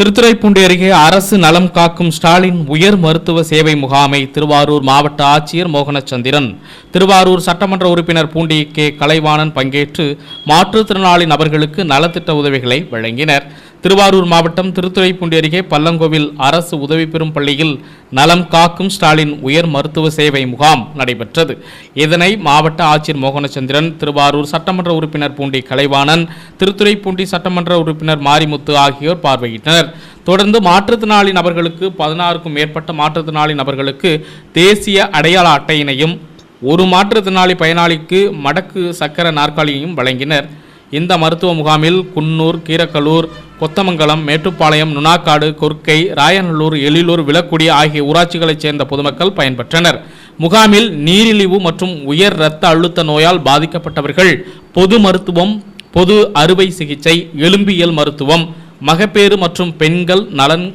திருத்துறைப்பூண்டி அருகே அரசு நலம் காக்கும் ஸ்டாலின் உயர் மருத்துவ சேவை முகாமை திருவாரூர் மாவட்ட ஆட்சியர் மோகனச்சந்திரன். திருவாரூர் சட்டமன்ற உறுப்பினர் பூண்டி கே கலைவாணன் பங்கேற்று மாற்றுத்திறனாளி நபர்களுக்கு நலத்திட்ட உதவிகளை வழங்கினர். திருவாரூர் மாவட்டம் திருத்துறைப்பூண்டி அருகே பல்லங்கோவில் அரசு உதவி பெறும் பள்ளியில் நலம் காக்கும் ஸ்டாலின் உயர் மருத்துவ சேவை முகாம் நடைபெற்றது. இதனை மாவட்ட ஆட்சியர் மோகனச்சந்திரன் திருவாரூர் சட்டமன்ற உறுப்பினர் பூண்டி கலைவாணன் திருத்துறைப்பூண்டி சட்டமன்ற உறுப்பினர் மாரிமுத்து ஆகியோர் பார்வையிட்டனர். தொடர்ந்து மாற்றுத்திறனாளி நபர்களுக்கு பதினாறுக்கும் மேற்பட்ட மாற்றுத்திறனாளி நபர்களுக்கு தேசிய அடையாள அட்டையினையும் ஒரு மாற்றுத்திறனாளி பயனாளிக்கு மடக்கு சக்கர நாற்காலியையும் வழங்கினர். இந்த மருத்துவ முகாமில் குன்னூர் கீரக்கலூர் கொத்தமங்கலம் மேட்டுப்பாளையம் நுணாக்காடு கொர்க்கை ராயநல்லூர் எழிலூர் விளக்குடி ஆகிய ஊராட்சிகளைச் சேர்ந்த பொதுமக்கள் பயன்பெற்றனர். முகாமில் நீரிழிவு மற்றும் உயர் இரத்த அழுத்த நோயால் பாதிக்கப்பட்டவர்கள் பொது மருத்துவம் பொது அறுவை சிகிச்சை எலும்பியல் மருத்துவம் மகப்பேறு மற்றும் பெண்கள் நலன்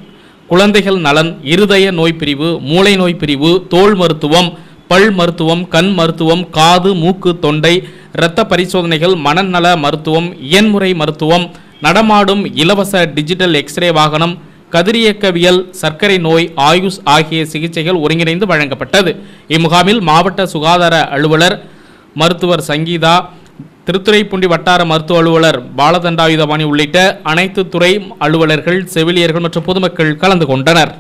குழந்தைகள் நலன் இருதய நோய் பிரிவு மூளை நோய் பிரிவு தோல் மருத்துவம் பல் மருத்துவம் கண் மருத்துவம் காது மூக்கு தொண்டை இரத்த பரிசோதனைகள் மனநல மருத்துவம் இயன்முறை மருத்துவம் நடமாடும் இலவச டிஜிட்டல் எக்ஸ்ரே வாகனம் கதிரியக்கவியல் சர்க்கரை நோய் ஆயுஷ் ஆகிய சிகிச்சைகள் ஒருங்கிணைந்து வழங்கப்பட்டது. இம்முகாமில் மாவட்ட சுகாதார அலுவலர் மருத்துவர் சங்கீதா திருத்துறைப்பூண்டி வட்டார மருத்துவ அலுவலர் பாலதண்டாயுதபாணி உள்ளிட்ட அனைத்து துறை அலுவலர்கள் செவிலியர்கள் மற்றும் பொதுமக்கள் கலந்து கொண்டனர்.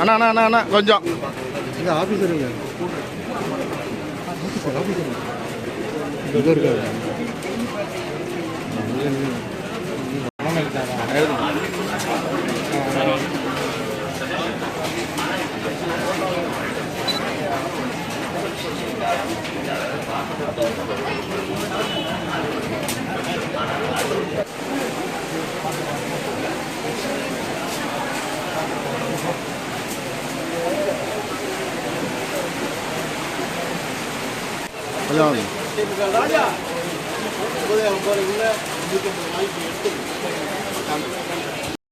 அண்ணா அண்ணா அண்ணா அண்ணா கொஞ்சம். எங்கள் ஆஃபீஸருங்க ஆஃபீஸர் ஆஃபீஸர் you. இருக்காரு கொஞ்சம்